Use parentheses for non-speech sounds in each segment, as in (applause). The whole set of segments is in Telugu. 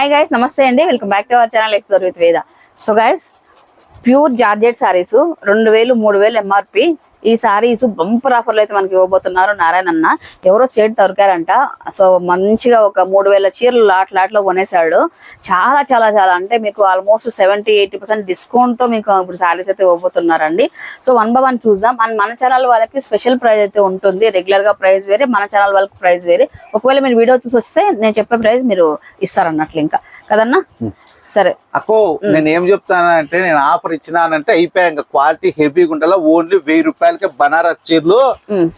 హాయ్ గైస్ నమస్తే అండి. Welcome back to our channel explore with Veda so guys pure georgette saris రెండు వేలు మూడు వేలు ఎంఆర్పి ఈ సారీస్ బంపర్ ఆఫర్లు అయితే మనకి ఇవ్వబోతున్నారు. నారాయణ అన్న ఎవరో సేట్ దొరికారంట. సో మంచిగా ఒక మూడు వేల చీరలు లాట్ లాట్లో కొనేసాడు చాలా చాలా చాలా అంటే మీకు ఆల్మోస్ట్ సెవెంటీ ఎయిటీ పర్సెంట్ డిస్కౌంట్తో మీకు ఇప్పుడు సారీస్ అయితే ఇవ్వబోతున్నారండి. సో వన్ బై వన్ చూద్దాం. అండ్ మన ఛానల్ వాళ్ళకి స్పెషల్ ప్రైస్ అయితే ఉంటుంది. రెగ్యులర్గా ప్రైస్ వేరే మన ఛానల్ వాళ్ళకి ప్రైస్ వేరే. ఒకవేళ మీరు వీడియో చూసి వస్తే నేను చెప్పే ప్రైస్ మీరు ఇస్తారన్నట్లు ఇంకా. కదన్నా? సరే. అక్కో నేను ఏం చెప్తానంటే నేను ఆఫర్ ఇచ్చినానంటే అయిపోయా ఇంకా క్వాలిటీ హెవీగా ఉండాలి ఓన్లీ వెయ్యి రూపాయలకి బనారస్ చీరలు.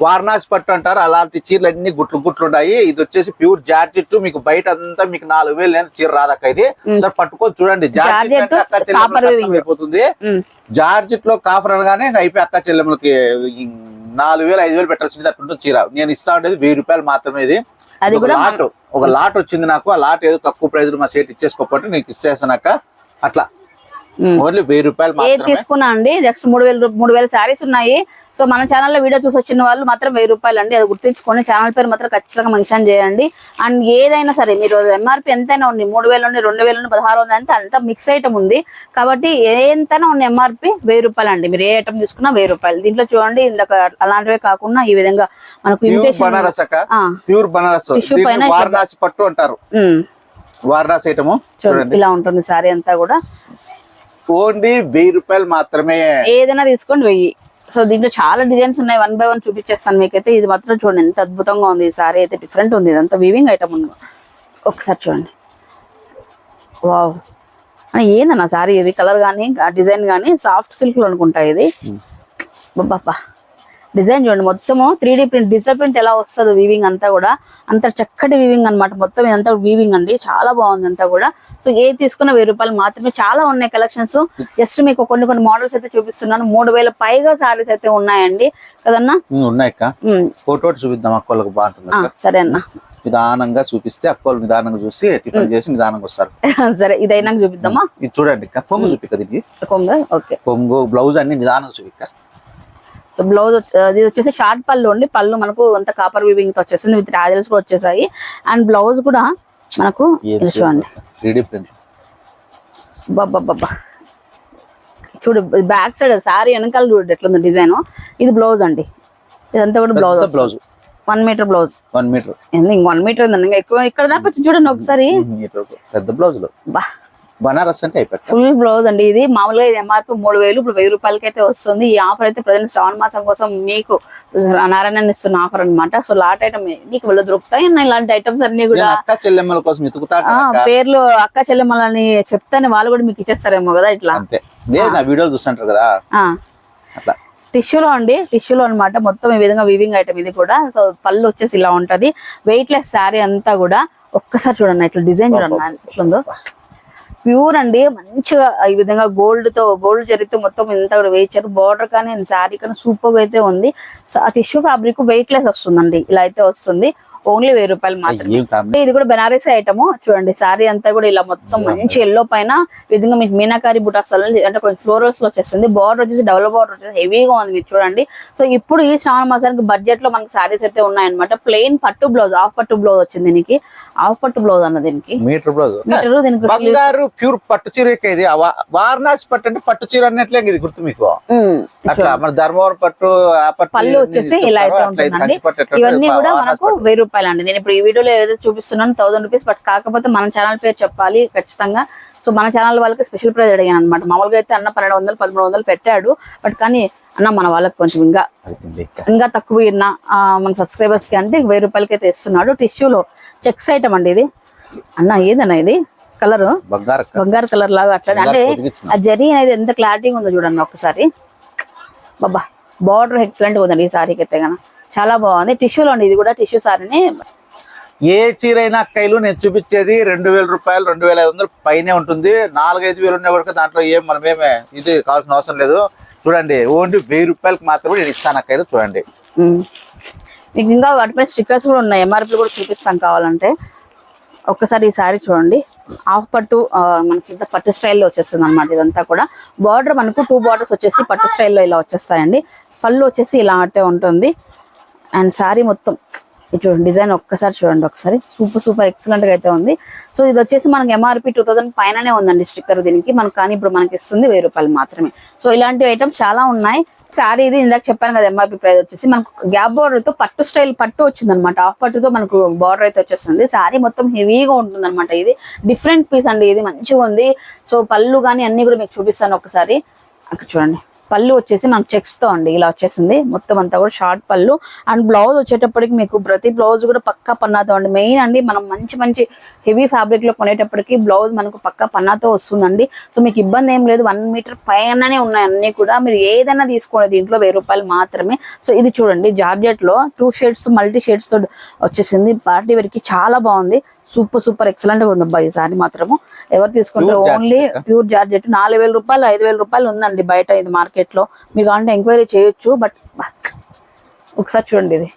వారణాసి పట్టు అంటారు అలాంటి చీరలు అన్ని గుట్లు గుట్లు ఉన్నాయి. ఇది వచ్చేసి ప్యూర్ జార్జెట్ మీకు బయట అంతా మీకు నాలుగు వేలు లేదు చీర రాదక్క ఇది. ఒకసారి పట్టుకొని చూడండి. జార్జెట్ అయిపోతుంది. జార్జెట్లో కాఫర్ అనగానే అయిపోయి అక్క చెల్లెమ్మలకి నాలుగు వేలు ఐదు వేలు పెట్టాల్సింది అట్టుంటుంది చీర. నేను ఇస్తా ఉండేది వెయ్యి రూపాయలు మాత్రమే ఇది. అది కూడా లాట్ ఒక లాట్ వచ్చింది నాకు ఆ లాట్ ఏదో తక్కువ ప్రైజ్ మా సేట్ ఇచ్చేసుకోకపోతే నీకు ఇచ్చేసానక్క అట్లా. ఓన్లీ వెయ్యి రూపాయలు ఏది తీసుకున్నా అండి నెక్స్ట్ మూడు వేలు మూడు వేల శారీస్ ఉన్నాయి. సో మన ఛానల్లో వీడియో చూసి వచ్చిన వాళ్ళు మాత్రం వెయ్యి రూపాయలు అండి. అది గుర్తుంచుకొని ఛానల్ పేరు మాత్రం ఖచ్చితంగా మెన్షన్ చేయండి. అండ్ ఏదైనా సరే మీరు ఎంఆర్పి ఎంతైనా ఉంది మూడు వేలు ఉంది రెండు వేలు ఉంది పదహారు ఉంది అంటే అంత మిక్స్ ఐటమ్ ఉంది. కాబట్టి ఎంతైనా ఉన్న ఎంఆర్పి వెయ్యి రూపాయలు అండి. మీరు ఏ ఐటమ్ తీసుకున్నా వెయ్యి రూపాయలు. దీంట్లో చూడండి ఇందాక అలాంటివే కాకుండా ఈ విధంగా మనకు ప్యూర్ బనారస్ వారణాసి పట్టు అంటారు. వారణాసి ఐటమ్ చూడండి. ఇలా ఉంటుంది సారీ అంతా కూడా. ఓన్లీ వెయ్యి రూపాయలు మాత్రమే. ఏదైనా తీసుకోండి వెయ్యి. సో దీంట్లో చాలా డిజైన్స్ ఉన్నాయి. వన్ బై వన్ చూపించేస్తాను మీకైతే. ఇది మాత్రం చూడండి ఎంత అద్భుతంగా ఉంది. ఈ సారీ అయితే డిఫరెంట్ ఉంది. ఇదంతా వీవింగ్ ఐటమ్ ఉంది. ఒకసారి చూడండి. వావ్. అని ఏందన్న సారీ ఇది? కలర్ కానీ డిజైన్ కానీ సాఫ్ట్ సిల్క్లో అనుకుంటా ఇది. బాబా డిజైన్ చూడండి. మొత్తము three D print digital print ఎలా వస్తుందో వీవింగ్ అంతా కూడా అంత చక్కటి వీవింగ్ అన్నమాట. మొత్తం ఇదంతా వీవింగ్ అండి. చాలా బాగుంది అంతా కూడా. సో ఏ తీసుకున్న వెయ్యి రూపాయలు మాత్రమే. చాలా ఉన్నాయి కలెక్షన్స్ జస్ట్ మీకు కొన్ని కొన్ని మోడల్స్ అయితే చూపిస్తున్నాను. మూడు వేల పైగా సారీస్ అయితే ఉన్నాయండి. కదన్నా? ఉన్నాయి ఫోటో చూపిద్దాం అక్కలకు బాగుంటుంది సరే అన్న. నిదానంగా చూపిస్తే అక్కలు నిదానంగా చూసి టిఫిన్ చేసి నిదానంగా వస్తారు. (laughs) సరే ఇదైనా చూపిద్దామా? ఇది చూడండి కొంగు చూపిక్క దీనికి. కొంగ ఓకే. కొంగు బ్లౌజ్ అన్ని నిదానంగా చూపిక్క. సో బ్లౌజ్ అది వచ్చేసి షార్ట్ పళ్ళు అండి పళ్ళు మనకు అంత కాపర్ వీవింగ్తో వచ్చేసింది. విత్ రాజల్స్ కూడా వచ్చేసాయి. అండ్ బ్లౌజ్ కూడా మనకు ఇది చూడండి. చూడు బ్యాక్ సైడ్ సారీ వెనకాల చూడండి ఎట్లుంది డిజైన్. ఇది బ్లౌజ్ అండి. ఇదంతా కూడా blouse. Blouse. One metre blouse. One metre ఇంక వన్ మీటర్ ఉందండి ఇంకా ఎక్కువ ఇక్కడ దాకా చూడండి ఒకసారి. పెద్ద బ్లౌజ్లో బా. బనారస్ అంటే అయిపోయి ఫుల్ బ్లౌజ్ అండి. ఇది మామూలుగా ఇది ఎంఆర్పి మూడు వేలు ఇప్పుడు వెయ్యి రూపాయలకి అయితే వస్తుంది. ఈ ఆఫర్ అయితే ప్రజెంట్ శ్రావణ మాసం కోసం మీకు నారాయణ ఇస్తున్న ఆఫర్ అన్నమాట. సో లాట్ ఐటమ్ మీకు వెళ్ళి దొరుకుతాయి. ఇలాంటి ఐటమ్స్ అన్ని కూడా అక్క చెల్లెమ్మల కోసం పేర్లు అక్క చెల్లెమ్మలని చెప్తానే వాళ్ళు కూడా మీకు ఇచ్చేస్తారేమో కదా ఇట్లా? అంతే. వీడియోలు చూస్తుంటారు కదా. అట్లా. టిష్యూలో అండి టిష్యూలో అన్నమాట. మొత్తం ఈ విధంగా వీవింగ్ ఐటమ్ ఇది కూడా. సో పళ్ళు వచ్చేసి ఇలా ఉంటది. వెయిట్ లెస్ శారీ అంతా కూడా ఒక్కసారి చూడండి ఇట్లా డిజైన్ చూడండి ఎట్లుందో. ప్యూర్ అండి. మంచిగా ఈ విధంగా గోల్డ్తో గోల్డ్ జరిగితే మొత్తం ఇంత కూడా వేయించారు. బార్డర్ కానీ శారీ కానీ సూపర్గా అయితే ఉంది. టిష్యూ ఫ్యాబ్రిక్ వెయిట్ లెస్ వస్తుందండి. ఇలా అయితే వస్తుంది. ఓన్లీ వెయ్యి రూపాయలు మాత్రమే. ఇది కూడా బెనారస్ ఐటమ్. చూడండి సారీ అంతా కూడా ఇలా మొత్తం మంచి ఎల్లో పైన విధంగా మీకు మీనాకారి బుటాసాలు అంటే కొంచెం ఫ్లోరల్స్లో వచ్చేస్తుంది. బార్డర్ వచ్చేసి డబుల్ బార్డర్ వచ్చేసి హెవీగా ఉంది మీరు చూడండి. సో ఇప్పుడు ఈ శ్రావణ మాసానికి బడ్జెట్లో మనకి సారీస్ అయితే ఉన్నాయన్నమాట. ప్లెయిన్ పట్టు బ్లౌజ్ ఆఫ్ పట్టు బ్లౌజ్ వచ్చింది దీనికి. ఆఫ్ పట్టు బ్లౌజ్ అన్న దీనికి. మీటర్ బ్లౌజ్ మీటర్ దీనికి బంగారు ప్యూర్ పట్టు చీర ఇది. వారణాసి పట్టు అంటే పట్టు చీర అన్నట్లే ఇది గుర్తు మీకు. అట్లా మన ధర్మవరం పట్టు పళ్ళు వచ్చేసి ఇలా అయితే ఉంటుందండి. ఇవన్నీ? కూడా మనకు. వెయ్యి రూపాయలు అండి. నేను ఇప్పుడు ఈ వీడియోలో ఏదైతే చూపిస్తున్నాను థౌసండ్ రూపీస్ బట్ కాకపోతే మన ఛానల్ పేరు చెప్పాలి ఖచ్చితంగా. సో మన ఛానల్ వాళ్ళకి స్పెషల్ ప్రైజ్ అడిగాను అనమాట మామూలుగా అయితే అన్న పన్నెండు వందలు పదమూడు వందలు పెట్టాడు. బట్ కానీ అన్న మన వాళ్ళకి కొంచెం ఇంకా ఇంకా. తక్కువ ఇన్న మన సబ్స్క్రైబర్స్కి అంటే వెయ్యి రూపాయలకి అయితే ఇస్తున్నాడు. టిష్యూలో చెక్స్ ఐటమ్ అండి ఇది. అన్న ఏదన్నా ఇది? కలర్ బంగారు కలర్ లాగా అట్లా అంటే. ఆ జరీ అనేది ఎంత క్లారిటీగా ఉందో చూడండి ఒకసారి. బాబా బార్డర్ ఎక్సలెంట్ ఉందండి ఈ సారీకి అయితే గన చాలా బాగుంది. టిష్యూలో అండి ఇది కూడా టిష్యూ సారీని. ఏ చీర అయినా అక్కలు నేను చూపించేది రెండు వేల రూపాయలు రెండు వేల ఐదు వందలు పైనే ఉంటుంది. నాలుగైదు వేలు ఉన్న వరకు దాంట్లో ఏం మనం ఏమే ఇది కావాల్సిన అవసరం లేదు. చూడండి ఓన్లీ వెయ్యి రూపాయలకి మాత్రమే నేను ఇస్తాను అక్కలు చూడండి. మీకు ఇంకా వాటిపై స్టిక్కర్స్ కూడా ఉన్నాయి. ఎంఆర్పి కూడా చూపిస్తాం కావాలంటే. ఒక్కసారి ఈ సారీ చూడండి. హాఫ్ పట్టు మనకి ఇంత పట్టు స్టైల్లో వచ్చేస్తుంది అనమాట ఇదంతా కూడా. బార్డర్ మనకు టూ బార్డర్స్ వచ్చేసి పట్టు స్టైల్లో ఇలా వచ్చేస్తాయండి. పళ్ళు వచ్చేసి ఇలా అంటే ఉంటుంది. అండ్ సారీ మొత్తం. చూడండి డిజైన్ ఒక్కసారి చూడండి ఒకసారి. సూపర్ సూపర్ ఎక్సలెంట్గా అయితే ఉంది. సో ఇది వచ్చేసి మనకి ఎంఆర్పి టూ థౌసండ్ పైననే ఉందండి స్టిక్కర్ దీనికి. మనకు కానీ ఇప్పుడు మనకి ఇస్తుంది వెయ్యి రూపాయలు మాత్రమే. సో ఇలాంటి ఐటమ్స్ చాలా ఉన్నాయి. సారీ ఇది ఇందాక చెప్పాను కదా ఎంఆర్పి ప్రైస్ వచ్చేసి. మనకు గ్యాప్ బార్డర్తో పట్టు స్టైల్ పట్టు వచ్చింది అనమాట ఆఫ్ పట్టుతో మనకు బార్డర్ అయితే వచ్చేస్తుంది. సారీ మొత్తం హెవీగా ఉంటుంది అనమాట ఇది. డిఫరెంట్ పీస్ అండి ఇది మంచిగా ఉంది. సో పళ్ళు కానీ అన్ని కూడా మీకు చూపిస్తాను ఒకసారి. అక్కడ చూడండి. పళ్ళు వచ్చేసి మనకు చెక్స్తో అండి ఇలా వచ్చేసింది. మొత్తం అంతా కూడా షార్ట్ పళ్ళు. అండ్ బ్లౌజ్ వచ్చేటప్పటికి మీకు ప్రతి బ్లౌజ్ కూడా పక్కా పన్నాతో అండి. మెయిన్ అండి మనం మంచి మంచి హెవీ ఫ్యాబ్రిక్లో కొనేటప్పటికి బ్లౌజ్ మనకు పక్కా పన్నాతో వస్తుందండి. సో మీకు ఇబ్బంది ఏం లేదు. వన్ మీటర్ పైననే ఉన్నాయి అన్ని కూడా. మీరు ఏదైనా తీసుకోండి. దీంట్లో వెయ్యి రూపాయలు మాత్రమే. సో ఇది చూడండి జార్జెట్లో టూ షేడ్స్ మల్టీ షేడ్స్తో వచ్చేసింది పార్టీ వేర్కి చాలా బాగుంది. సూపర్ సూపర్ ఎక్సలెంట్గా ఉంది అబ్బా ఈ సారీ మాత్రము. ఎవరు తీసుకుంటారు ఓన్లీ ప్యూర్ జార్జెట్. నాలుగు వేల రూపాయలు ఐదు వేల రూపాయలు ఉందండి బయట ఇది మార్కెట్లో మీరు కావాలంటే ఎంక్వైరీ చేయొచ్చు బట్ ఒకసారి చూడండి ఇది.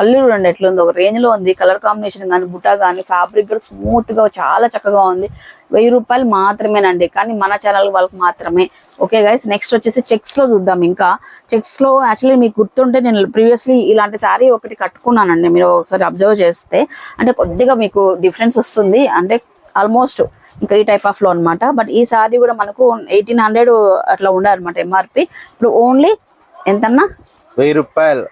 పళ్ళు చూడండి ఎట్లుంది. ఒక రేంజ్లో ఉంది. కలర్ కాంబినేషన్ కానీ బుట్ట కానీ ఫ్యాబ్రిక్ కూడా స్మూత్గా చాలా చక్కగా ఉంది. వెయ్యి రూపాయలు మాత్రమేనండి. కానీ మన ఛానల్ వాళ్ళకి మాత్రమే. ఓకే గైస్ నెక్స్ట్ వచ్చేసి చెక్స్లో చూద్దాం ఇంకా. చెక్స్లో యాక్చువల్లీ మీకు గుర్తుంటే నేను ప్రీవియస్లీ ఇలాంటి శారీ ఒకటి కట్టుకున్నానండి. మీరు ఒకసారి అబ్జర్వ్ చేస్తే. అంటే కొద్దిగా మీకు డిఫరెన్స్ వస్తుంది. అంటే ఆల్మోస్ట్ ఇంకా ఈ టైప్ ఆఫ్లో అనమాట బట్ ఈ సారీ కూడా మనకు ఎయిటీన్ హండ్రెడ్ అట్లా ఉండాలన్నమాట అనమాట ఎంఆర్పి ఇప్పుడు ఓన్లీ ఎంతన్నా? వెయ్యి రూపాయలు.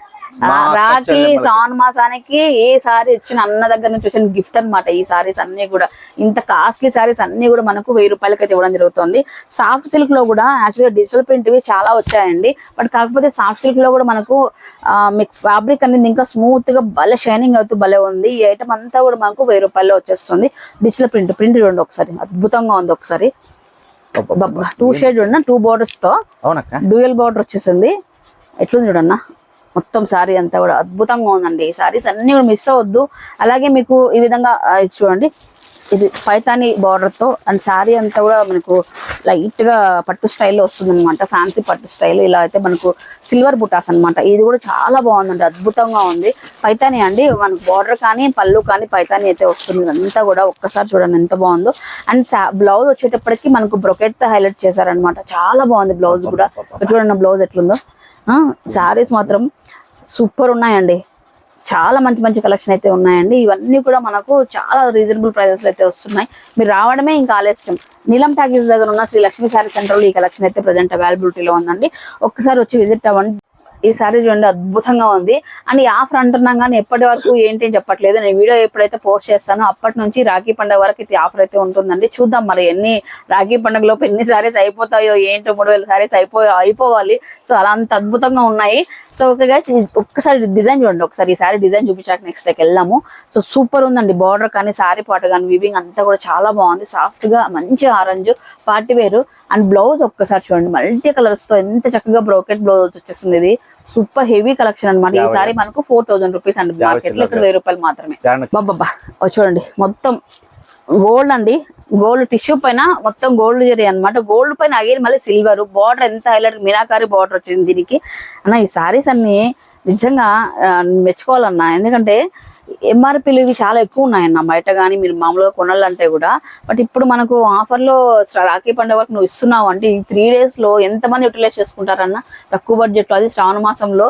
రాఖీ. శ్రావణ మాసానికి ఏ సారీ ఇచ్చిన అన్న దగ్గర నుంచి వచ్చిన గిఫ్ట్ అన్నమాట ఈ సారీస్ అన్ని కూడా. ఇంత కాస్ట్లీ సారీస్ అన్ని కూడా మనకు వెయ్యి రూపాయలకి అయితే ఇవ్వడం జరుగుతుంది. సాఫ్ట్ సిల్క్లో కూడా యాక్చువల్గా డిజిటల్ ప్రింట్ ఇవి చాలా వచ్చాయండి. బట్ కాకపోతే సాఫ్ట్ సిల్క్లో కూడా మనకు మీకు ఫ్యాబ్రిక్ అనేది ఇంకా స్మూత్గా భలే షైనింగ్ అవుతూ భలే ఉంది. ఈ ఐటమ్ అంతా కూడా మనకు వెయ్యి రూపాయల్లో వచ్చేస్తుంది. డిజిటల్ ప్రింట్ ప్రింట్ చూడండి ఒకసారి. అద్భుతంగా ఉంది ఒకసారి. టూ షేడ్ ఉన్న టూ బోర్డర్స్తో డ్యూయల్ బార్డర్ వచ్చేసింది. ఎట్లుంది చూడన్న? మొత్తం సారీ అంతా కూడా అద్భుతంగా ఉందండి. ఈ సారీస్ అన్ని కూడా మిస్ అవ్వద్దు. అలాగే మీకు ఈ విధంగా చూడండి. ఇది పైతాని బార్డర్తో అండ్ సారీ అంతా కూడా మనకు లైట్గా పట్టు స్టైల్లో వస్తుంది అనమాట ఫ్యాన్సీ పట్టు స్టైల్ ఇలా అయితే మనకు సిల్వర్ బుటాస్ అన్నమాట. ఇది కూడా చాలా బాగుందండి. అద్భుతంగా ఉంది. పైతాని అండి మనకు బార్డర్ కానీ పళ్ళు కానీ పైతాని అయితే వస్తుంది. అంతా కూడా ఒక్కసారి చూడండి ఎంత బాగుందో. అండ్ బ్లౌజ్ వచ్చేటప్పటికి మనకు బ్రొకెట్తో హైలైట్ చేశారనమాట చాలా బాగుంది బ్లౌజ్ కూడా. చూడండి బ్లౌజ్ ఎట్లుందో. శారీస్ మాత్రం సూపర్ ఉన్నాయండి. చాలా మంచి మంచి కలెక్షన్ అయితే ఉన్నాయండి. ఇవన్నీ కూడా మనకు చాలా రీజనబుల్ ప్రైజెస్లో అయితే వస్తున్నాయి. మీరు రావడమే ఇంకా ఆలస్యం. నీలం ప్యాకేజ్ దగ్గర ఉన్న శ్రీ లక్ష్మీ శారీ సెంటర్లో ఈ కలెక్షన్ అయితే ప్రజెంట్ అవైలబిలిటీలో ఉందండి. ఒక్కసారి వచ్చి విజిట్ అవ్వండి. ఈ సారీ చూడండి అద్భుతంగా ఉంది. అండ్ ఈ ఆఫర్ అంటున్నాం కానీ ఎప్పటి వరకు ఏంటి అని చెప్పట్లేదు. నేను వీడియో ఎప్పుడైతే పోస్ట్ చేస్తానో అప్పటి నుంచి రాఖీ పండుగ వరకు ఇది ఆఫర్ అయితే ఉంటుందండి. చూద్దాం మరి ఎన్ని రాఖీ పండుగలోపు ఎన్ని సారీస్ అయిపోతాయో ఏంటో మూడు వేల సారీస్ అయిపో అయిపోవాలి. సో అలా అంత అద్భుతంగా ఉన్నాయి. సో ఓకే గైస్ ఒక్కసారి డిజైన్ చూడండి. ఒకసారి ఈ సారీ డిజైన్ చూపించాక నెక్స్ట్ డేకి వెళ్ళాము సో సూపర్ ఉందండి. బార్డర్ కానీ సారీ పాటు కానీ వివింగ్ అంతా కూడా చాలా బాగుంది. సాఫ్ట్గా మంచి ఆరెంజ్ పార్టీ వేరు. అండ్ బ్లౌజ్ ఒక్కసారి చూడండి మల్టీ కలర్స్తో ఎంత చక్కగా బ్రోకెట్ బ్లౌజ్ వచ్చేస్తుంది ఇది. సూపర్ హెవీ కలెక్షన్ అన్నమాట. ఈ సారీ మనకు ఫోర్ థౌసండ్ రూపీస్ అండి. మార్కెట్లో ఇక్కడ వెయ్యి రూపాయలు మాత్రమే. బాబా చూడండి మొత్తం గోల్డ్ అండి. గోల్డ్ టిష్యూ పైన మొత్తం గోల్డ్ జరీ అన్నమాట. గోల్డ్ పైన అగేన్ మళ్ళీ సిల్వర్. బార్డర్ ఎంత హైలైట్ మీనాకారి బార్డర్ వచ్చింది దీనికి. అన్న ఈ సారీస్ అన్ని నిజంగా మెచ్చుకోవాలన్నా. ఎందుకంటే ఎంఆర్పీలు ఇవి చాలా ఎక్కువ ఉన్నాయన్న. బయట కానీ మీరు మామూలుగా కొనాలంటే కూడా. బట్ ఇప్పుడు మనకు ఆఫర్లో రాఖీ పండుగ వరకు నువ్వు ఇస్తున్నావు అంటే ఈ త్రీ డేస్లో ఎంతమంది యూటిలైజ్ చేసుకుంటారన్న? తక్కువ బడ్జెట్లో అది శ్రావణ మాసంలో.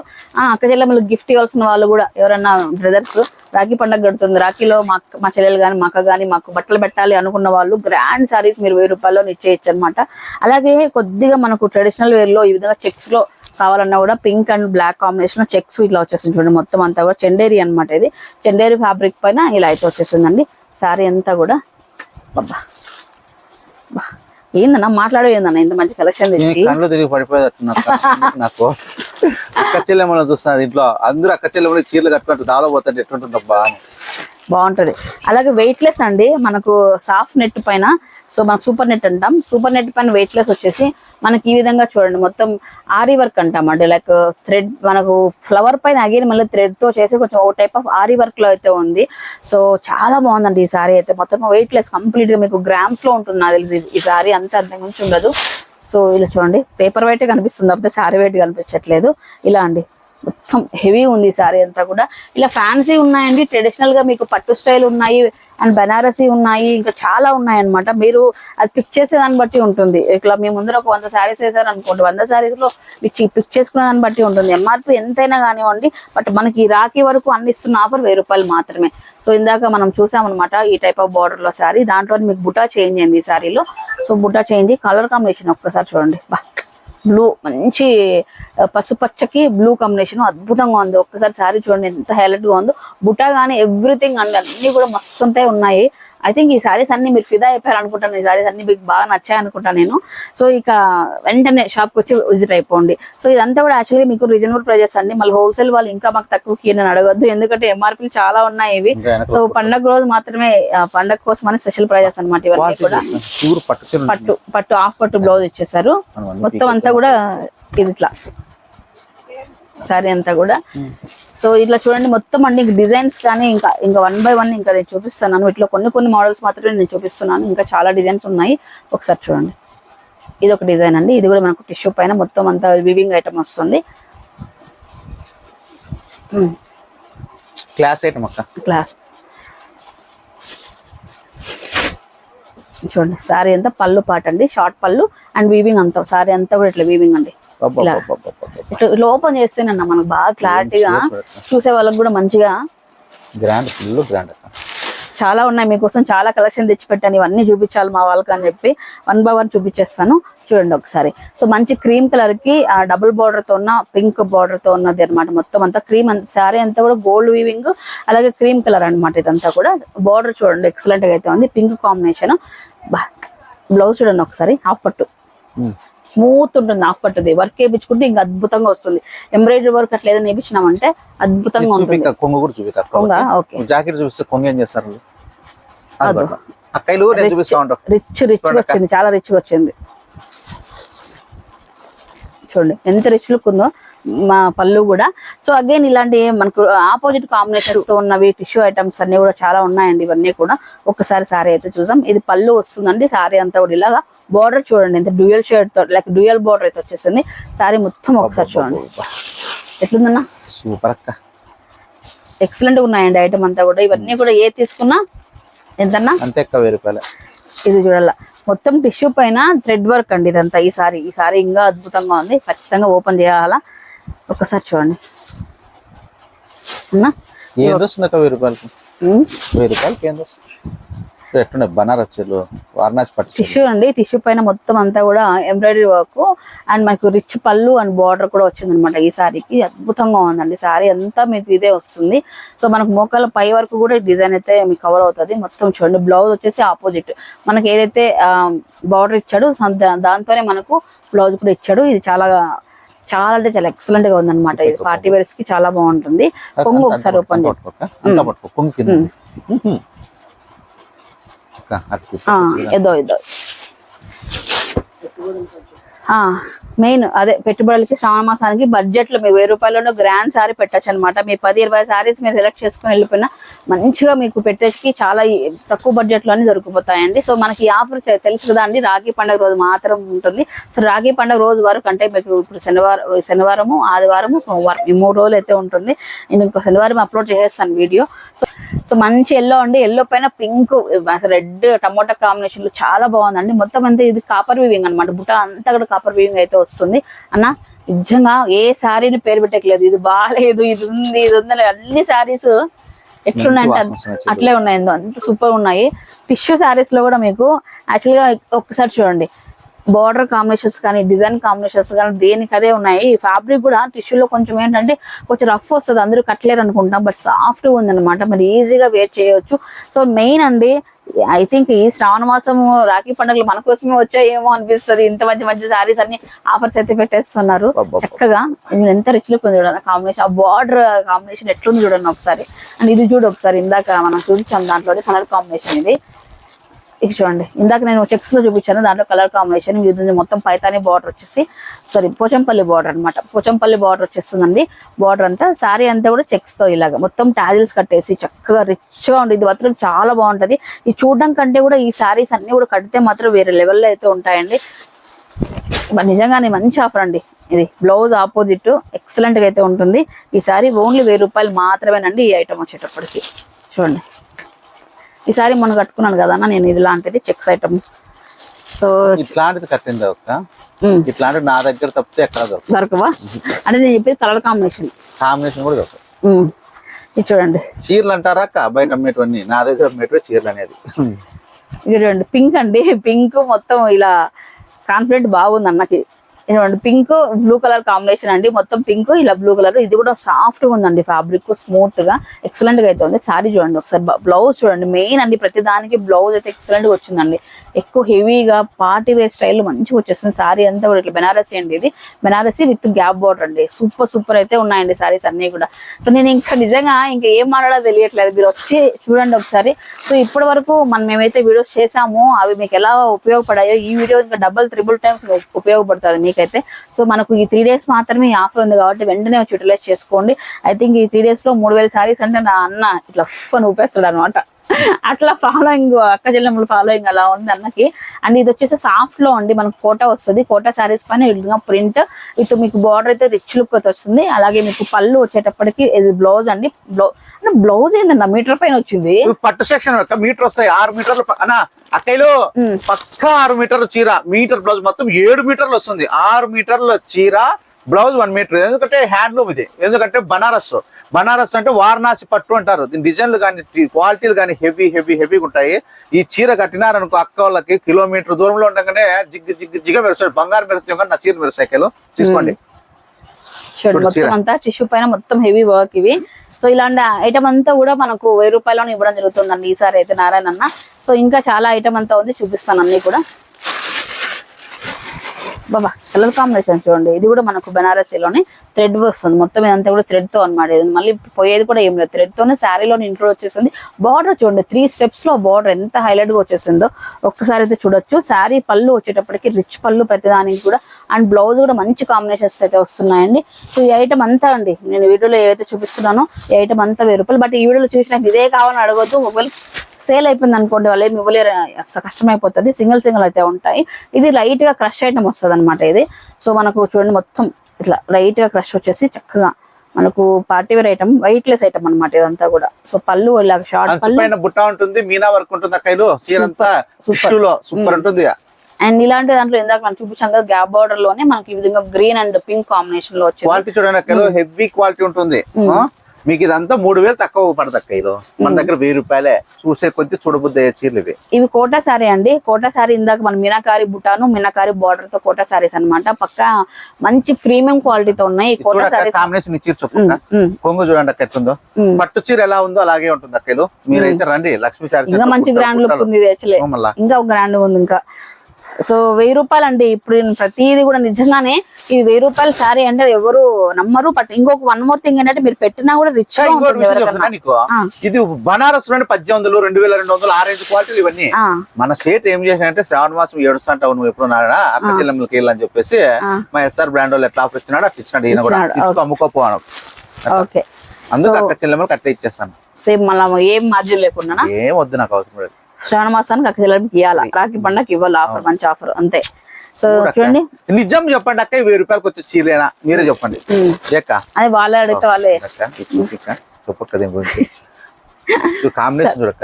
అక్క చెల్లెమ్మలు గిఫ్ట్ ఇవ్వాల్సిన వాళ్ళు కూడా ఎవరన్నా బ్రదర్స్ రాఖీ పండుగ గడుతుంది. రాఖీలో మా మా చెల్లెలు కానీ మా అక్క కానీ మాకు బట్టలు పెట్టాలి అనుకున్న వాళ్ళు గ్రాండ్ సారీస్ మీరు వెయ్యి రూపాయల్లో ఇచ్చేయచ్చు అనమాట అలాగే కొద్దిగా మనకు ట్రెడిషనల్ వేర్లో ఈ విధంగా చెక్స్లో కావాలన్నా కూడా పింక్ అండ్ బ్లాక్ కాంబినేషన్లో చెక్స్ ఇట్లా వచ్చేసింది చూడండి. మొత్తం అంతా కూడా చెండేరి అన్నమాట ఇది. చెండేరి ఫ్యాబ్రిక్ పైన ఇలా అయితే వచ్చేసిందండి సారీ అంతా కూడా. అబ్బా. అబ్బా. ఏందన్నా? మాట్లాడే ఏందన్నా? ఇంత మంచి కలెక్షన్ తెచ్చి. కళ్ళు తిరిగి పడిపోయేటట్టున్నా నాకు? అక్క చూస్తున్నా దీంట్లో అందరూ అక్క చెల్లెమ్మలు చీరలు కట్టుకుంటూ దాలో పోతుంటే ఎట్లుంటుందబ్బా అని. బాగుంటుంది. అలాగే వెయిట్లెస్ అండి మనకు సాఫ్ట్ నెట్ పైన సో మనకు సూపర్ నెట్ అంటాం. సూపర్ నెట్ పైన వెయిట్ లెస్ వచ్చేసి మనకి ఈ విధంగా చూడండి మొత్తం ఆరి వర్క్ అంటాం అండి. లైక్ థ్రెడ్ మనకు ఫ్లవర్ పైన అగైన్ మళ్ళీ థ్రెడ్తో చేసి కొంచెం ఒక టైప్ ఆఫ్ ఆరి వర్క్లో అయితే ఉంది. సో చాలా బాగుందండి ఈ సారీ అయితే. మొత్తం వెయిట్ లెస్ కంప్లీట్గా మీకు గ్రామ్స్లో ఉంటుంది నాకు తెలిసి. ఈ సారీ అంత అంతకుమించి ఉండదు. సో ఇలా చూడండి పేపర్ వైట్ కనిపిస్తుంది తప్పితే సారీ వైట్ కనిపించట్లేదు. ఇలా అండి. మొత్తం హెవీ ఉంది సారీ అంతా కూడా. ఇలా ఫ్యాన్సీ ఉన్నాయండి. ట్రెడిషనల్గా మీకు పట్టు స్టైల్ ఉన్నాయి అండ్ బెనారసీ ఉన్నాయి. ఇంకా చాలా ఉన్నాయి అనమాట మీరు అది పిక్ చేసే దాన్ని బట్టి ఉంటుంది. ఇట్లా మీ ముందర ఒక వంద శారీస్ వేసారు అనుకోండి వంద శారీస్లో పిక్ చేసుకునే దాన్ని బట్టి ఉంటుంది. ఎంఆర్పి ఎంతైనా కానివ్వండి. బట్ మనకి ఈ రాఖీ వరకు అన్ని ఇస్తున్న ఆఫర్ వెయ్యి రూపాయలు మాత్రమే. సో ఇందాక మనం చూసామన్నమాట ఈ టైప్ ఆఫ్ బార్డర్లో శారీ దాంట్లో మీకు బుటా చేంజ్ అయింది ఈ శారీలో so buta change colour combination ఒక్కసారి చూడండి. బా. బ్లూ మంచి పసుపచ్చకి బ్లూ కాంబినేషన్. అద్భుతంగా ఉంది. ఒక్కసారి శారీ చూడండి ఎంత హైలైట్గా ఉందో. బుటా కానీ ఎవ్రీథింగ్ అండి అన్ని కూడా మస్తు ఉంటాయి ఉన్నాయి. ఐ థింక్ ఈ సారీస్ అన్ని మీరు ఫిదా అయిపోయారు అనుకుంటాను ఈ సారీస్ అన్ని మీకు బాగా నచ్చాయి అనుకుంటాను నేను. సో ఇక వెంటనే షాప్కి వచ్చి విజిట్ అయిపోండి. సో ఇదంతా కూడా యాక్చువల్గా మీకు రీజనబుల్ ప్రైజెస్ అండి. మళ్ళీ హోల్సేల్ వాళ్ళు ఇంకా మాకు తక్కువకి అని అడగద్దు. ఎందుకంటే ఎంఆర్పీలు చాలా ఉన్నాయి ఇవి. సో పండగ రోజు మాత్రమే పండగ కోసమని స్పెషల్ ప్రైజెస్ అన్నమాట ఇవన్నీ కూడా. పట్టు. పట్టు హాఫ్ పట్టు బ్లౌజ్ ఇచ్చేసారు మొత్తం అంతా కూడా ఇది ఇట్లా సారీ అంతా కూడా. సో ఇట్లా చూడండి మొత్తం అన్ని డిజైన్స్ కానీ ఇంకా ఇంకా వన్ బై వన్ ఇంకా నేను చూపిస్తున్నాను. ఇట్లా కొన్ని కొన్ని మోడల్స్ మాత్రమే నేను చూపిస్తున్నాను. ఇంకా చాలా డిజైన్స్ ఉన్నాయి. ఒకసారి చూడండి. ఇది ఒక డిజైన్ అండి. ఇది కూడా మనకు టిష్యూ పైన మొత్తం అంతా వివింగ్ ఐటమ్ వస్తుంది. క్లాస్ ఐటమ్ క్లాస్ చూడండి సారీ అంతా పళ్ళు పాట అండి షార్ట్ పళ్ళు అండ్ వీవింగ్ అంతా సారీ అంతా కూడా ఇట్లా వీవింగ్ అండి. ఇట్లా ఇట్లా ఓపెన్ చేస్తేనన్న మనకు బాగా క్లారిటీగా చూసే వాళ్ళకి కూడా మంచిగా. గ్రాండ్ ఫుల్ గ్రాండ్ చాలా ఉన్నాయి మీకోసం చాలా కలెక్షన్ తెచ్చి పెట్టాను. ఇవన్నీ చూపించాలి మా వాళ్ళకి అని చెప్పి వన్ బై వన్ చూపించేస్తాను. చూడండి ఒకసారి. సో మంచి క్రీమ్ కలర్కి ఆ డబుల్ బార్డర్తో ఉన్న పింక్ బార్డర్తో ఉన్నది అనమాట మొత్తం అంతా క్రీమ్ శారీ అంతా కూడా గోల్డ్ వీవింగ్ అలాగే క్రీమ్ కలర్ అనమాట ఇదంతా కూడా. బార్డర్ చూడండి ఎక్సలెంట్గా అయితే ఉంది. పింక్ కాంబినేషన్ బ్లౌజ్ చూడండి ఒకసారి. హాఫ్ పట్టు. స్మూత్ ఉంటుంది హాఫ్ పట్టుది వర్క్ వేయించుకుంటే ఇంకా అద్భుతంగా వస్తుంది. ఎంబ్రాయిడరీ వర్క్ అట్లా ఏదైనా వేయించినామంటే అద్భుతంగా ఉంటుంది. కొంగు కూడా ఓకే. జాకెట్ చూపిస్తే కొంగ ఏం చేస్తారు? రిచ్ రిచ్ వచ్చింది. చాలా రిచ్ వచ్చింది. చూడండి ఎంత రిచ్ లుక్ ఉందో మా పళ్ళు కూడా. సో అగైన్ ఇలాంటి మనకు ఆపోజిట్ కాంబినేషన్స్తో ఉన్నవి టిష్యూ ఐటమ్స్ అన్ని కూడా చాలా ఉన్నాయండి ఇవన్నీ కూడా. ఒక్కసారి సారీ అయితే చూసాం ఇది పళ్ళు వస్తుందండి సారీ అంతా కూడా ఇలాగా బార్డర్ చూడండి ఎంత డ్యూయల్ షేడ్తో లైక్ డ్యూయల్ బార్డర్ అయితే వచ్చేసింది. సారీ మొత్తం ఒకసారి చూడండి. ఎట్లుందన్నా? సూపర్ అక్క. ఎక్సలెంట్ ఉన్నాయండి ఐటమ్ అంతా కూడా. ఇవన్నీ కూడా ఏ తీసుకున్నా ఎంతన్నా? అంతే అక్క వెయ్యి రూపాయలు. ఇది చూడాల. మొత్తం టిష్యూ పైన థ్రెడ్ వర్క్ అండి ఇదంతా ఈ సారీ. ఈ సారీ ఇంకా అద్భుతంగా ఉంది. ఖచ్చితంగా ఓపెన్ చేయాలా? ఒకసారి చూడండి. అన్నా? ఏది వస్తుంది అక్క వెయ్యి రూపాయలకి. వెయ్యి రూపాయలకి ఏం వస్తుంది ఎట్లుండే బనారస్ వారణాసి పట్టు. టిష్యూ అండి. టిష్యూ పైన మొత్తం అంతా కూడా ఎంబ్రాయిడరీ వర్క్ అండ్ మనకు రిచ్ పళ్ళు అండ్ బార్డర్ కూడా వచ్చింది అనమాట ఈ సారీకి. అద్భుతంగా ఉందండి. సారీ అంతా మీకు ఇదే వస్తుంది. సో మనకు మోకాల పై వరకు కూడా డిజైన్ అయితే మీకు కవర్ అవుతుంది. మొత్తం చూడండి. బ్లౌజ్ వచ్చేసి ఆపోజిట్ మనకి ఏదైతే బార్డర్ ఇచ్చాడో దాంతోనే మనకు బ్లౌజ్ కూడా ఇచ్చాడు. ఇది చాలా చాలా అంటే చాలా ఎక్సలెంట్గా ఉందన్నమాట. ఇది పార్టీ వేర్స్కి చాలా బాగుంటుంది. కొంగు ఒకసారి ఓపెన్ కొంగు కింద ఉహు. అక్క అటు తీసుకో. ఆ, ఏదో ఏదో. మెయిన్ అదే పెట్టుబడులకి శ్రావణ మాసానికి బడ్జెట్లో వెయ్యి రూపాయలలో గ్రాండ్ సారీ పెట్టచ్చు అనమాట మీ పది ఇరవై సారీస్ మీరు సెలెక్ట్ చేసుకుని వెళ్ళిపోయినా మంచిగా మీకు పెట్టేకి చాలా తక్కువ బడ్జెట్లోనే దొరికిపోతాయండి. సో మనకి ఈ ఆఫర్ తెలుసు కదా అండి రాఖీ పండుగ రోజు మాత్రం ఉంటుంది. సో రాఖీ పండుగ రోజు వరకు అంటే మీకు ఇప్పుడు శనివారం శనివారము ఆదివారము సోమవారం ఈ మూడు రోజులు అయితే ఉంటుంది. నేను శనివారం అప్లోడ్ చేసేస్తాను వీడియో. సో సో మంచి ఎల్లో అండి. ఎల్లో పైన పింక్ రెడ్ టమోటా కాంబినేషన్లో చాలా బాగుందండి. మొత్తం అంతా ఇది కాపర్ వీవింగ్ అన్నమాట. బుట్ట అంతా కూడా కాపర్ వీవింగ్ అయితే వస్తుంది. అన్న నిజంగా ఏ శారీని పేరు పెట్టట్లేదు. ఇది బాగాలేదు ఇది ఉంది ఇది ఉంది అని అన్ని శారీస్ ఎట్లున్నాయంటే అట్లే ఉన్నాయి అంత సూపర్ ఉన్నాయి. టిష్యూ శారీస్లో కూడా మీకు యాక్చువల్గా ఒక్కసారి చూడండి. బార్డర్ కాంబినేషన్స్ కానీ డిజైన్ కాంబినేషన్స్ కానీ దేనికి అదే ఉన్నాయి. ఈ ఫ్యాబ్రిక్ కూడా టిష్యూలో కొంచెం ఏంటంటే కొంచెం రఫ్ వస్తుంది. అందరూ కట్టలేరు అనుకుంటాం బట్ సాఫ్ట్ ఉందన్నమాట. మరి ఈజీగా వేర్ చేయొచ్చు. సో మెయిన్ అండి ఐ థింక్ ఈ శ్రావణ మాసము రాఖీ పండుగలు మన కోసమే వచ్చాయేమో అనిపిస్తుంది. ఇంత మంచి మంచి సారీస్ అన్ని ఆఫర్స్ అయితే పెట్టేస్తున్నారు. చక్కగా ఎంత రిచ్ లుక్ ఉంది చూడండి. కాంబినేషన్ ఆ బార్డర్ కాంబినేషన్ ఎట్లుంది చూడండి ఒకసారి. అండ్ ఇది చూడు ఒకసారి. ఇందాక మనం చూపించాం దాంట్లో కలర్ కాంబినేషన్ ఇది. ఇక చూడండి. ఇందాక నేను చెక్స్లో చూపించాను దాంట్లో కలర్ కాంబినేషన్ ఇది మొత్తం పైతాని బార్డర్ వచ్చేసి సారీ పోచంపల్లి బార్డర్ అన్నమాట. పోచంపల్లి బార్డర్ వచ్చేస్తుందండి. బార్డర్ అంతా సారీ అంతా కూడా చెక్స్తో ఇలాగ. మొత్తం టాజిల్స్ కట్టేసి చక్కగా రిచ్గా ఉంటుంది ఇది మాత్రం చాలా బాగుంటది. ఈ చూడడం కంటే కూడా ఈ సారీస్ అన్ని కూడా కడితే మాత్రం వేరే లెవెల్లో అయితే ఉంటాయండి. నిజంగానే మంచి ఆఫర్ అండి. ఇది బ్లౌజ్ ఆపోజిట్ ఎక్సలెంట్గా అయితే ఉంటుంది. ఈ సారీ ఓన్లీ వెయ్యి రూపాయలు మాత్రమేనండి ఈ ఐటమ్ వచ్చేటప్పటికి. చూడండి. ఈసారి మనం కట్టుకున్నాను కదా నేను ఇలాంటిది చెక్స్ ఐటమ్. సో ఇట్లాంటిది కట్టింది ఉమ్, ఇట్లాంటిది నా దగ్గర తప్పితే ఎక్కడ దొరకదు. దొరకవా? అంటే నేను చెప్పేది కలర్ కాంబినేషన్. కాంబినేషన్ కూడా దొరకదు. ఇది చూడండి. చీరలు అంటారా అక్క? బయట అమ్మేటివన్నీ. నా దగ్గర అమ్మేటివి చీరలు అనేది. ఇది చూడండి. పింక్ అండి. పింక్ మొత్తం ఇలా కాన్ఫిడెంట్ బాగుంది అన్నకి. ఇదిగోండి పింక్ బ్లూ కలర్ కాంబినేషన్ అండి. మొత్తం పింక్ ఇలా బ్లూ కలర్. ఇది కూడా సాఫ్ట్గా ఉందండి ఫ్యాబ్రిక్ స్మూత్గా ఎక్సలెంట్గా అయితే ఉంది సారీ చూడండి ఒకసారి బ్లౌజ్ చూడండి. మెయిన్ అండి ప్రతి దానికి బ్లౌజ్ అయితే ఎక్సలెంట్గా వచ్చిందండి. ఎక్కువ హెవీగా పార్టీ వేర్ స్టైల్ మంచిగా వచ్చేస్తుంది. సారీ అంతా కూడా ఇట్లా బెనారసీ అండి ఇది? బెనారసీ విత్ గ్యాప్ బార్డర్ అండి. సూపర్ సూపర్ అయితే ఉన్నాయండి సారీస్ అన్ని కూడా. సో నేను ఇంకా నిజంగా ఇంకా ఏం మాట్లాడో తెలియట్లేదు. మీరు వచ్చి చూడండి ఒకసారి. సో ఇప్పటి వరకు మనం ఏమైతే వీడియోస్ చేసామో అవి మీకు ఎలా ఉపయోగపడాయో ఈ వీడియో ఇంకా డబల్ త్రిబుల్ టైమ్స్ ఉపయోగపడుతుంది. మీకైతే సో మనకు ఈ త్రీ డేస్ మాత్రమే ఈ ఆఫర్ ఉంది కాబట్టి వెంటనే వచ్చి యూటిలైజ్ చేసుకోండి. ఐ థింక్ ఈ త్రీ డేస్లో మూడు వేల సారీస్ అంటే నా అన్న ఇట్లా ఫన్ ఊపేస్తాడు అనమాట అట్లా ఫాలోయింగ్ అక్క చెల్లెముల ఫాలోయింగ్ అలా ఉంది అన్నకి. అండ్ ఇది వచ్చేసి సాఫ్ట్లో అండి మనకు కోటా వస్తుంది. కోటా శారీస్ పైన విధంగా ప్రింట్ ఇటు మీకు బార్డర్ అయితే రిచ్ లుక్ అయితే వస్తుంది. అలాగే మీకు పళ్ళు వచ్చేటప్పటికి ఇది బ్లౌజ్ అండి. బ్లౌజ్ అంటే బ్లౌజ్ ఏందన్న? మీటర్ పైన వచ్చింది. పట్టు సెక్షన్ మీటర్ వస్తాయి. ఆరు మీటర్లు అక్కయ్యలో పక్కా ఆరు మీటర్ల చీర. మీటర్ బ్లౌజ్ మొత్తం ఏడు మీటర్లు వస్తుంది. ఆరు మీటర్ల చీర బ్లౌజ్ వన్ మీటర్ ఎందుకంటే హ్యాండ్లూమ్ ఇది. ఎందుకంటే బనారస్. బనారస్ అంటే వారణాసి పట్టు అంటారు. దీని డిజైన్లు కానీ క్వాలిటీలు కానీ హెవీ హెవీ హెవీగా ఉంటాయి. ఈ చీర కట్టినారనుకో అక్క వాళ్ళకి కిలోమీటర్ దూరంలో ఉండగానే జిగ్గు జిగ్గు జిగ మెరుస్తాడు బంగారం మెరుస్తాయి కానీ నా చీర మెరుస్తాయి కిలో తీసుకోండి. మొత్తం అంతా టిష్యూ పైన మొత్తం హెవీ వర్క్ ఇవి. సో ఇలాంటి ఐటమ్ అంతా కూడా మనకు వెయ్యి రూపాయలను ఇవ్వడం జరుగుతుందండి. ఈసారి అయితే నారాయణ అన్న సో ఇంకా చాలా ఐటమ్ అంతా ఉంది. చూపిస్తాను అన్ని కూడా. బాబా కలర్ కాంబినేషన్ చూడండి. ఇది కూడా మనకు బెనారసీలోనే థ్రెడ్ వస్తుంది మొత్తం ఇదంతా కూడా థ్రెడ్తో అనమాట ఇది మళ్ళీ పోయేది కూడా ఏం లేదు. థ్రెడ్ తోనే శారీలోనే ఇంట్రో వచ్చేసింది బార్డర్ చూడండి త్రీ స్టెప్స్లో బార్డర్ ఎంత హైలైట్గా వచ్చేసిందో ఒక్కసారి అయితే చూడొచ్చు. శారీ పళ్ళు వచ్చేటప్పటికి రిచ్ పళ్ళు ప్రతిదానికి కూడా అండ్ బ్లౌజ్ కూడా మంచి కాంబినేషన్స్ అయితే వస్తున్నాయండి. సో ఈ ఐటమ్ అంతా అండి నేను వీడియోలో ఏవైతే చూపిస్తున్నానో ఈ ఐటమ్ అంతా వెయ్యి రూపాయలు. బట్ ఈ వీడియోలో చూసినాక ఇదే కావాలని అడగొద్దు. ఒకవేళ సేల్ అయిపోయింది అనుకోండి వాళ్ళు ఏమి ఇవ్వలేరు. కష్టమైపోతుంది. సింగిల్ సింగిల్ అయితే ఉంటాయి. ఇది లైట్గా క్రష్ ఐటమ్ వస్తుంది అనమాట ఇది. సో మనకు చూడండి మొత్తం ఇట్లా లైట్గా క్రష్ వచ్చేసి చక్కగా మనకు party wear item weightless item అనమాట ఇదంతా కూడా. సో పళ్ళు ఇలా షార్ట్ పళ్ళు. బుట్ట ఉంటుంది మీనా వర్క్ ఉంటుంది సూపర్ ఉంటుంది. అండ్ ఇలాంటి దాంట్లో ఇందాక మనం చూపించాం కదా గ్యాప్ బార్డర్లోనే మనకి ఈ విధంగా గ్రీన్ అండ్ పింక్ కాంబినేషన్లో వచ్చింది. క్వాలిటీ చూడండి హెవీ క్వాలిటీ ఉంటుంది? మీకు ఇదంతా మూడు వేలు తక్కువ పడదు అక్కయ్యలో మన దగ్గర వెయ్యి రూపాయలే. చూసే కొద్ది చూడబుద్ది అయ్యే చీరలు ఇవి. ఇవి కోటా శారీ అండి. కోటా శారీ ఇందాక మన మీనాకారి బుటాను మీనాకారి బార్డర్తో కోటా శారీస్ అన్నమాట. పక్క మంచి ప్రీమియం క్వాలిటీతో ఉన్నాయి కోటా కాంబినేషన్ చీర ఉమ్. కొంగు చూడండి అక్క ఎట్లుందో. పట్టు చీర ఎలా ఉందో అలాగే ఉంటుంది అక్కలు మీరైతే రండి లక్ష్మీ ఇంకా మంచి గ్రాండ్ లుక్ ఉంది ఇది ఇంకా గ్రాండ్ ఉంది ఇంకా. సో వెయ్యి రూపాయలు అండి. ఇప్పుడు ప్రతిదీ కూడా నిజంగానే ఇది వెయ్యి రూపాయల శారీ అంటే ఎవరు నమ్మరు. బట్ ఇంకొక వన్ మోర్ థింగ్ ఏంటంటే మీరు పెట్టినా కూడా రిచ్. ఇది బనారస్లోని పద్దెనిమిది వందలు రెండు వేల రెండు వందలు ఆరేంజ్ క్వాలిటీలు ఇవన్నీ. మన సేట్ ఏం చేశాడంటే శ్రావణ మాసం ఏడు అంటావు నువ్వు ఎప్పుడు అక్క చెల్లెమ్మలకి వెళ్ళని చెప్పేసి. మా ఎస్ఆర్ బ్రాండ్ వాళ్ళు ఎట్లా ఆఫర్ ఇచ్చినాడు అట్లా ఇచ్చినాడు. ఈయన కూడా. ఇచ్చినాడు, ఇచ్చుకో అమ్ముకోపో అను ఓకే. అందుకు అక్క చెల్లెమ్మలకి అట్లా ఇచ్చేస్తాను. సేమ్ మళ్ళీ ఏం మార్జిన్ లేకుండా ఏం వద్దు నాకు అవసరం లేదు. శ్రావణ మాసానికి అక్క చెల్లెలకి ఇవ్వాలా రాఖీ పండగకి ఇవ్వాలి ఆఫర్ మంచి ఆఫర్. అంతే. సో చూడండి. నిజం చెప్పండి అక్క వెయ్యి రూపాయలకి వచ్చే చీరేనా? మీరే చెప్పండి. అది వాళ్ళే అడిగితే వాళ్ళే. చూడక్క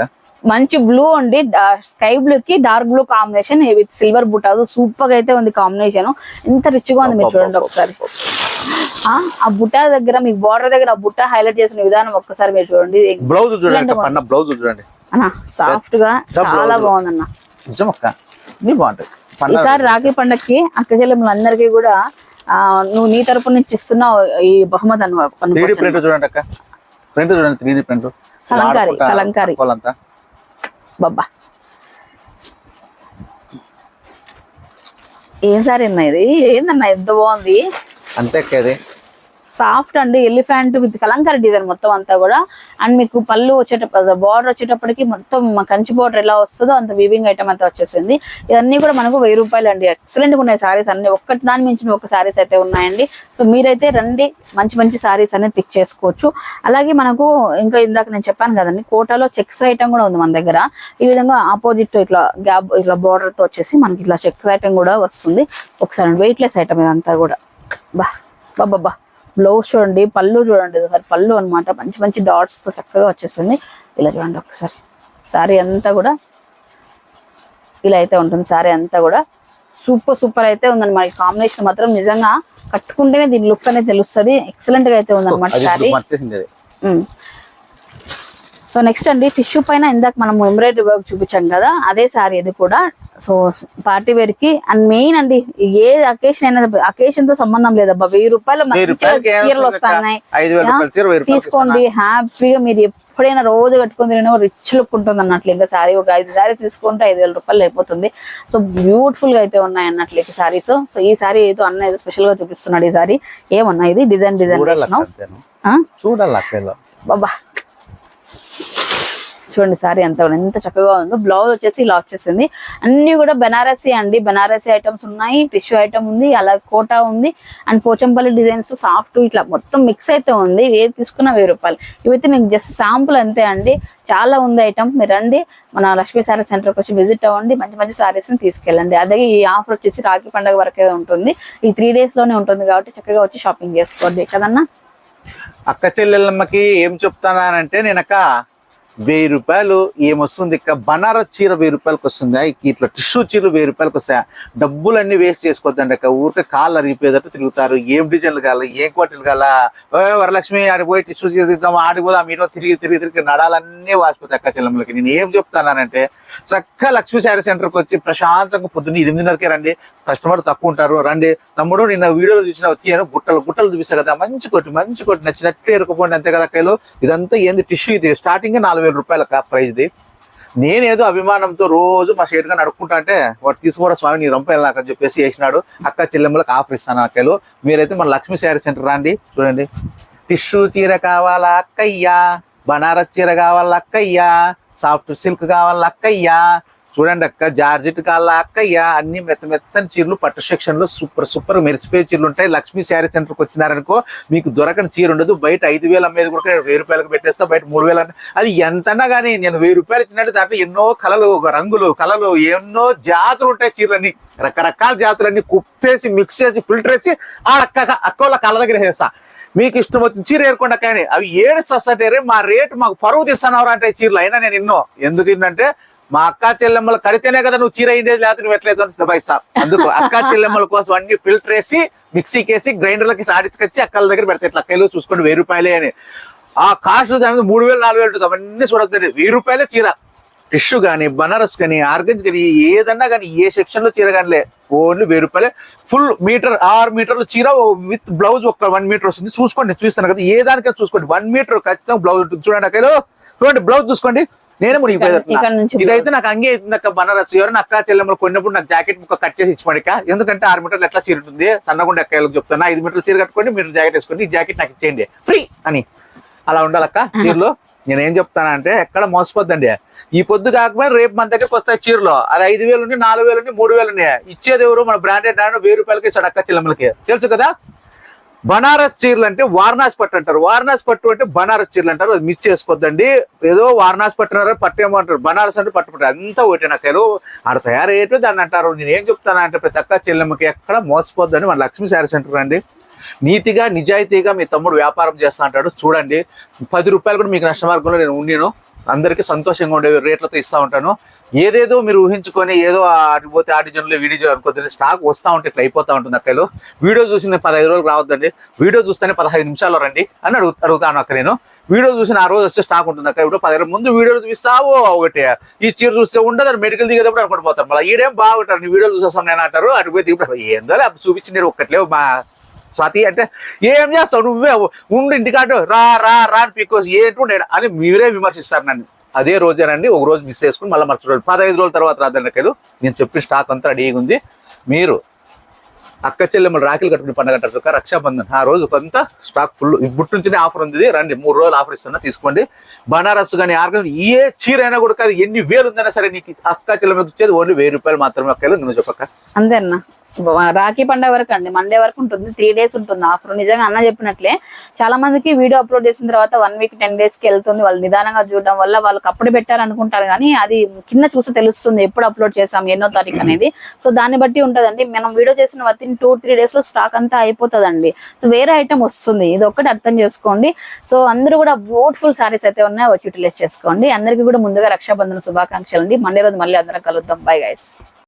(laughs) మంచి బ్లూ అండి స్కై బ్లూ కి dark blue combination with silver బుటాదు సూపర్గా అయితే ఉంది కాంబినేషన్ ఎంత రిచ్గా ఉంది మీరు చూడండి ఒకసారి. ఆ, ఆ బుట్ట దగ్గర మీకు బార్డర్ దగ్గర ఆ బుట్ట హైలైట్ చేసిన విధానం ఒక్కసారి మీరు చూడండి. బ్లౌజ్ చూడండి బ్లౌజ్ చూడండి. అన్న సాఫ్ట్గా చాలా బాగుందన్న. నిజం అక్క నీ పన్న ఈసారి రాఖీ పండగకి అక్క చెల్లెమ్మలందరికీ కూడా నువ్వు నీ తరపు నుంచి ఇస్తున్నావు ఈ బహుమతి అను త్రీ అనుకోవచ్చు. ప్రింట్ చూడండి అక్క. ప్రింట్ చూడండి త్రీ ప్రింట్. కలంకారీ, కలంకారీ. బాబా ఏం సారీ అన్న ఇది? ఏందన్న ఎంత బాగుంది? అంతే ఇది. సాఫ్ట్ అండి ఎలిఫెంట్ విత్ కలంకారీ డిజైన్ మొత్తం అంతా కూడా. అండ్ మీకు పళ్ళు వచ్చేటప్పుడు బార్డర్ వచ్చేటప్పటికి మొత్తం కంచి బార్డర్ ఎలా వస్తుందో అంత వీవింగ్ ఐటమ్ అంతా వచ్చేసింది. ఇవన్నీ కూడా మనకు వెయ్యి రూపాయలు అండి. ఎక్సలెంట్గా ఉన్నాయి సారీస్ అన్ని. ఒక్కటి దాని మించిన ఒక సారీస్ అయితే ఉన్నాయండి. సో మీరైతే రండి. మంచి మంచి సారీస్ అనేది పిక్ చేసుకోవచ్చు. అలాగే మనకు ఇంకా ఇందాక నేను చెప్పాను కదండి కోటాలో చెక్స్ ఐటమ్ కూడా ఉంది మన దగ్గర. ఈ విధంగా ఆపోజిట్ ఇట్లా గ్యాప్ ఇట్లా బార్డర్తో వచ్చేసి మనకి ఇట్లా చెక్స్ ఐటమ్ కూడా వస్తుంది. ఒకసారి వెయిట్లెస్ ఐటమ్ ఇదంతా కూడా. బా బాబా బ్లౌజ్ చూడండి పళ్ళు చూడండి. ఒకసారి పళ్ళు అన్నమాట. మంచి మంచి డాట్స్తో చక్కగా వచ్చేస్తుంది. ఇలా చూడండి ఒకసారి. సారీ అంతా కూడా ఇలా అయితే ఉంటుంది. సారీ అంతా కూడా సూపర్ సూపర్ అయితే మనకి కాంబినేషన్ మాత్రం నిజంగా కట్టుకుంటేనే దీని లుక్ అనేది తెలుస్తుంది. ఎక్సలెంట్గా అయితే ఉందన్నమాట అది సో నెక్స్ట్ అండి టిష్యూ పైన ఇందాక మనం ఎంబ్రాయిడరీ వర్క్ చూపించాం కదా అదే సారీ ఇది కూడా. సో పార్టీ వేర్కి అండ్ మెయిన్ అండి ఏ అకేషన్ అయినా అకేషన్తో సంబంధం లేదబ్బా వెయ్యి రూపాయలు చీరలు? వస్తున్నాయి. రూపాయలకి తీసుకోండి. హ్యాపీగా మీరు ఎప్పుడైనా రోజు కట్టుకుని తిరిగినా రిచ్ లుక్ ఉంటుంది అన్నట్లు. ఇంకా సారీ ఒక ఐదు సారీస్ తీసుకుంటే ఐదు వేల రూపాయలు అయిపోతుంది. సో బ్యూటిఫుల్గా అయితే ఉన్నాయి అన్నట్లు ఈ సారీస్ సో ఈ సారీ ఏదో అన్న ఏదో స్పెషల్గా చూపిస్తున్నాడు ఈ సారీ ఏమన్నా ఇది? డిజైన్ డిజైన్ ఇలా. బాబా చూడండి సారీ ఎంత ఎంత చక్కగా ఉందో. బ్లౌజ్ వచ్చేసి ఇలా వచ్చేసింది. అన్ని కూడా బెనారసీ అండి. బెనారసీ ఐటమ్స్ ఉన్నాయి టిష్యూ ఐటమ్ ఉంది అలాగే కోటా ఉంది. అండ్ పోచంపల్లి డిజైన్స్ సాఫ్ట్ ఇట్లా మొత్తం మిక్స్ అయితే ఉంది. ఏది తీసుకున్నా వెయ్యి రూపాయలు. ఇవైతే మీకు జస్ట్ శాంపుల్ అంతే అండి. చాలా ఉంది ఐటమ్ మీరు రండి. మన లక్ష్మీ సారీ సెంటర్కి వచ్చి విజిట్ అవ్వండి. మంచి మంచి శారీస్ని తీసుకెళ్ళండి. అదే ఈ ఆఫర్ వచ్చేసి రాఖీ పండుగ వరకే ఉంటుంది. ఈ త్రీ డేస్లోనే ఉంటుంది కాబట్టి చక్కగా వచ్చి షాపింగ్ చేసుకోండి. కదన్నా? అక్క చెల్లెళ్ళమ్మకి ఏం చెప్తానంటే నేను వెయ్యి రూపాయలు ఏమొస్తుంది? ఇక బనారస్ చీర వెయ్యి రూపాయలకి వస్తుంది. ఇట్లా టిష్యూ చీరలు వెయ్యి రూపాయలకి వస్తాయి? డబ్బులన్నీ వేస్ట్ చేసుకోవద్దండి అక్క ఊరికే కాళ్ళు అరిగిపోయేటట్టు తిరుగుతారు. ఏం డిజైన్లు కావాలి? ఏం క్వార్టర్లు కావాలా? వరలక్ష్మి ఆడికి పోయి టిష్యూ చీర తీద్దాం ఆడికి పోదాం మీరు తిరిగి తిరిగి తిరిగి నడాలన్నీ వాసిపోతాయి అక్క చెల్లెమ్మలకి. నేను ఏం చెప్తానంటే చక్కగా లక్ష్మీ శారీ సెంటర్కి వచ్చి ప్రశాంతంగా పొద్దున్న ఎనిమిదిన్నరకే రండి. కస్టమర్ తక్కువ ఉంటారు. రండి. తమ్ముడు నిన్న వీడియోలో చూసిన తీయను గుట్టలు గుట్టలు చూపిస్తా కదా. మంచి కొట్టి మంచి కొట్టి. నచ్చినట్టు ఎరుకుపోండి అంతే కదా కైలు ఇదంతా ఏంది? టిష్యూ ఇది. స్టార్టింగ్ నాలుగు వేల రూపాయల ప్రైజ్ది నేనేదో అభిమానంతో రోజు మా షేట్గా నడుపుకుంటా అంటే వాడు తీసుకోరా స్వామి నీ రంప నాకు అని చెప్పేసి వేసినాడు అక్క చెల్లెమ్మలకు ఆఫర్ ఇస్తాను అక్కలు మీరైతే మన లక్ష్మీ శారీ సెంటర్ రాండి. చూడండి. టిష్యూ చీర కావాలా అక్కయ్యా? బనారస్ చీర కావాలా అక్కయ్యా? సాఫ్ట్ సిల్క్ కావాలా అక్కయ్యా? చూడండి అక్క జార్జెట్ అక్క అక్కయ్యా అన్ని మెత్త మెత్తని చీరలు పట్టు సెక్షన్లో సూపర్ సూపర్ మెరిసిపోయే చీరలు ఉంటాయి. లక్ష్మీ శారీ సెంటర్కి వచ్చినారనుకో మీకు దొరకని చీర ఉండదు. బయట ఐదు వేలు అమ్మేది కూడా నేను వెయ్యి రూపాయలకు పెట్టేస్తా బయట మూడు వేలు అది ఎంతన్నా కానీ నేను వెయ్యి రూపాయలు ఇచ్చినట్టు దాంట్లో ఎన్నో కళలు రంగులు కళలు ఎన్నో జాతులు ఉంటాయి చీరలన్నీ. రకరకాల జాతులన్నీ కుప్పేసి మిక్స్ చేసి ఫిల్టర్ వేసి ఆ అక్క అక్క వాళ్ళ కళ్ళ దగ్గర వేస్తా మీకు ఇష్టం వచ్చిన చీర ఏరుకోండి కానీ అవి ఏడు సొసైటీ మా రేటు మాకు పరువు తీస్తున్నావు అంటే చీరలు. అయినా నేను ఎన్నో. ఎందుకు ఏంటంటే మా అక్క చెల్లెమ్మలు కడితేనే కదా నువ్వు చీర అయ్యేది లేకపోతే నువ్వు ఎట్లేదు అని పైసా. అందుకు అక్క చెల్లెమ్మల కోసం అన్ని ఫిల్టర్ వేసి మిక్సీకి వేసి గ్రైండర్లకి సాడించుకొచ్చి అక్కల దగ్గర పెడతాయి ఇట్లా అక్కలు చూసుకోండి వెయ్యి రూపాయలే అని. ఆ కాస్ట్ దాని మూడు వేలు నాలుగు వేలు ఉంటుంది. అవన్నీ చూడొద్దండి. వెయ్యి రూపాయలే చీర. టిష్యూ కానీ బనారస్ కానీ ఆర్గంజ్ కానీ ఏదన్నా కానీ ఏ సెక్షన్లో చీర కానీ ఓన్లీ వెయ్యి రూపాయలే. ఫుల్ మీటర్ ఆరు మీటర్లు చీర విత్ బ్లౌజ్ ఒక వన్ మీటర్ వస్తుంది. చూసుకోండి చూస్తాను కదా. ఏ దానికైనా చూసుకోండి. వన్ మీటర్ ఖచ్చితంగా బ్లౌజ్ ఉంటుంది. చూడండి అక్కలు చూడండి బ్లౌజ్ చూసుకోండి. నేనే మునిగిపోయేది ఇదైతే నాకు అంగే అవుతుంది అక్క బనారస్. ఎవరైనా అక్క చెల్లెమ్మలు కొన్నప్పుడు నాకు జాకెట్ ముక్క కట్ చేసి ఇచ్చిపోండి అక్క ఎందుకంటే ఆరు మీటర్లు ఎట్లా చీర ఉంటుంది? సన్నగుండి అక్కలకు చెప్తాను ఐదు మీటర్లు చీర కట్టుకోండి మీరు జాకెట్ వేసుకోండి ఈ జాకెట్ నాకు ఇచ్చేయండి ఫ్రీ అని. అలా ఉండాలక్క చీరలు. నేను ఏం చెప్తానంటే ఎక్కడ మోసపోద్దండి. ఈ పొద్దు కాకపోయినా రేపు మన దగ్గరకు వస్తాయి చీరలు. అది ఐదు వేలు ఉండి నాలుగు వేలు ఉండి మూడు వేలు ఉన్నాయి ఇచ్చేది ఎవరు? మన బ్రాండెడ్ బ్రాండ్ వెయ్యి రూపాయలకి ఇస్తాడు అక్క చెల్లెమ్మలకి. తెలుసు కదా? బనారస్ చీరలు అంటే వారణాసి పట్టు అంటారు. వారణాసి పట్టు అంటే బనారస్ చీరలు అంటారు. అది మిస్ చేసుకోద్దండి ఏదో వారణాసి పట్టు అంటారు పట్టు ఏమో అంటారు. బనారస్ అంటే పట్టు పట్టు. అంతా ఒకటి నాకు ఏదో ఆడ తయారయ్యేటో దాన్ని అంటారు. నేను ఏం చెప్తానంటే ప్రతి అక్క చెల్లెమ్మకి ఎక్కడ మోసపోద్దని మన లక్ష్మీ శారీ సెంటర్ అండి. నీతిగా నిజాయితీగా మీ తమ్ముడు వ్యాపారం చేస్తా అంటాడు. చూడండి. పది రూపాయలు కూడా మీకు నష్ట మార్గంలో నేను ఉండిను. అందరికీ సంతోషంగా ఉండే రేట్లతో ఇస్తూ ఉంటాను. ఏదేదో మీరు ఊహించుకొని ఏదో ఆడి పోతే ఆ డిజైన్లో ఈ స్టాక్ వస్తా ఉంటే ఇట్లా అయిపోతా ఉంటుంది అక్కలు వీడియో చూసి పదహైదు రోజులు రావద్దండి. వీడియో చూస్తేనే పదహైదు నిమిషాల్లో రండి అని అడుగు అడుగుతాను అక్క నేను. వీడియో చూసిన ఆ రోజు వస్తే స్టాక్ ఉంటుంది అక్క ఇప్పుడు పదిహేను ముందు వీడియో చూపిస్తావు ఒకటి. ఈ చీర చూస్తే ఉండదు అని మెడికల్ దిగేటప్పుడు అనుకుంటూ పోతారు. మళ్ళీ ఈడేం బాగుంటారు? నీ వీడియో చూసేస్తాను నేను అంటారు. అటు పోయి దిగుతారు ఏందో లే, చూపించి నేను ఒక్కట్లేవు మా స్వాతి అంటే ఏం చేస్తావు? నువ్వే ఉండు ఇంటికాడు రా రా రా అని పీకోసి ఏంటో అని మీరే విమర్శిస్తారు నన్ను. అదే రోజేనండి ఒక రోజు మిస్ చేసుకుని మళ్ళీ మరుసటి రోజు పదహైదు రోజుల తర్వాత రాదండి కదూ నేను చెప్పిన స్టాక్ అంతా రెడీగా ఉంది. మీరు అక్క చెల్లెమ్మలు రాఖీలు కట్టుకుని పండుగ అంటారు రక్షాబంధన్ ఆ రోజు కొంత స్టాక్ ఫుల్ ఇప్పుడు నుంచినే ఆఫర్ ఉంది రండి మూడు రోజులు ఆఫర్ ఇస్తున్నా తీసుకోండి. బనారస్ కానీ ఆర్గన్ ఏ చీర అయినా కూడా కాదు ఎన్ని వేలు ఉందైనా సరే నీకు అక్క చెల్లెమ్మకి వచ్చేది ఓన్లీ వెయ్యి రూపాయలు మాత్రమే అక్కలు నువ్వు చెప్పక్క. అంతే అన్న. రాఖీ పండుగ వరకు అండి. మండే వరకు ఉంటుంది. త్రీ డేస్ ఉంటుంది. ఆఫర్ నిజంగా అన్న చెప్పినట్లే చాలా మందికి వీడియో అప్లోడ్ చేసిన తర్వాత వన్ వీక్ టెన్ డేస్కి వెళ్తుంది. వాళ్ళు నిదానంగా చూడడం వల్ల వాళ్ళకి అప్పుడు పెట్టాలనుకుంటారు కానీ అది కింద చూస్తే తెలుస్తుంది ఎప్పుడు అప్లోడ్ చేసాం ఎన్నో తారీఖు అనేది. సో దాన్ని బట్టి ఉంటుందండి. మనం వీడియో చేసిన వతిన్ టూ త్రీ డేస్లో స్టాక్ అంతా అయిపోతుందండి. సో వేరే ఐటమ్ వస్తుంది. ఇది ఒక్కటి అర్థం చేసుకోండి. సో అందరూ కూడా బ్యూటిఫుల్ సారీస్ అయితే ఉన్నాయి. వచ్చి యూటిలైజ్ చేసుకోండి. అందరికీ కూడా ముందుగా రక్షాబంధన శుభాకాంక్షలు అండి మండే రోజు మళ్ళీ అందరం కలుద్దాం. Bye guys